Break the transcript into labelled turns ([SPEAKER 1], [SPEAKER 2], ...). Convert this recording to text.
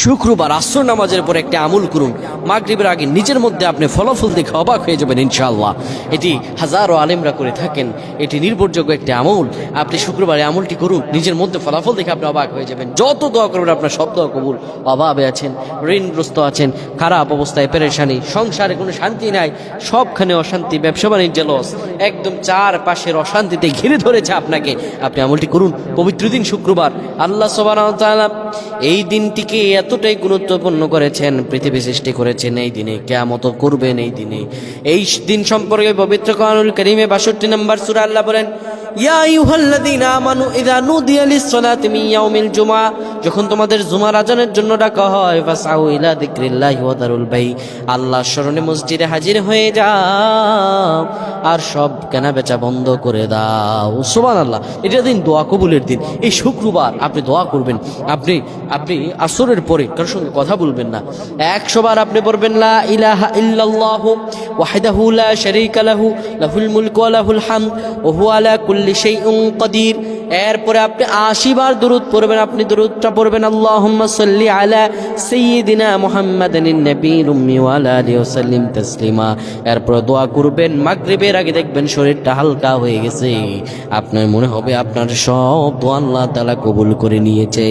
[SPEAKER 1] শুক্রবার আসর নামাজের পর একটা আমল করুন। মাগরিবের আগে নিজের মধ্যে আপনি ফলাফল দেখে অবাক হয়ে যাবেন ইনশাআল্লাহ। এটি হাজারো আলেমরা করে থাকেন। এটি নির্ভরযোগ্য একটি আমল। আপনি শুক্রবারে আমলটি করুন, নিজের মধ্যে ফলাফল দেখে আপনি অবাক হয়ে যাবেন। যত দোয়া করবেন, আপনার সব দোয়া কবুল অভাবে আছেন, ঋণগ্রস্ত আছেন, খারাপ অবস্থায় পেরেশানি, সংসারে কোনো শান্তি নাই, সবখানে অশান্তি, ব্যবসা বাণিজ্য লস একদম চার পাশের অশান্তিতে ঘিরে ধরেছে আপনাকে। আপনি আমলটি করুন, পবিত্র দিন শুক্রবার। আল্লাহ ওয়া এই দিনটিকে এতটাই গুরুত্বপূর্ণ করেছেন পৃথিবী সৃষ্টি করেছেন এই দিনে কেয়ামত করবেন এই দিনে। এই দিন সম্পর্কে পবিত্র কানুল করিমে বাষট্টি নম্বর সুরাল্লাহ বলেন, ইয়া ইউহাল্লাদিনা আমানু ইদা নুদিয়া লিস-সালাতি মিন ইয়াউমিল যখন তোমাদের জুমার আজানের জন্য ডাকা হয় ইলা যিকরিল্লাহি ওয়া দারুল বাই, আল্লাহর স্মরণে মসজিদে হাজির হয়ে যাও আর সব কেনা বেচা বন্ধ করে দাও। সুবহানাল্লাহ, এটা দিন দোয়া কবুলের দিন। এই শুক্রবার আপনি দোয়া করবেন। আপনি আপনি আসরের পরে কারোর সঙ্গে কথা বলবেন না। একশো বার আপনি পড়বেন লা ইলাহা ইল্লাল্লাহু, ওয়াহদাহু লা শারীকা লাহু, লাহুল মুলকু ওয়া লাহুল হামদ, ওয়া হুয়া আলা কুল্লি শাইইন কাদির। এরপরে আপনি আশি বার দরুদ পড়বেন, আপনি দূরতটা পড়বেন আল্লাহ সাল্লি আলা সঈদিনা মোহাম্মদ তাসলিমা। এরপরে দোয়া করবেন, মাগরিবের আগে দেখবেন শরীরটা হালকা হয়ে গেছে। আপনার মনে হবে আপনার সব দোয়া আল্লাহ তালা কবুল করে নিয়েছে।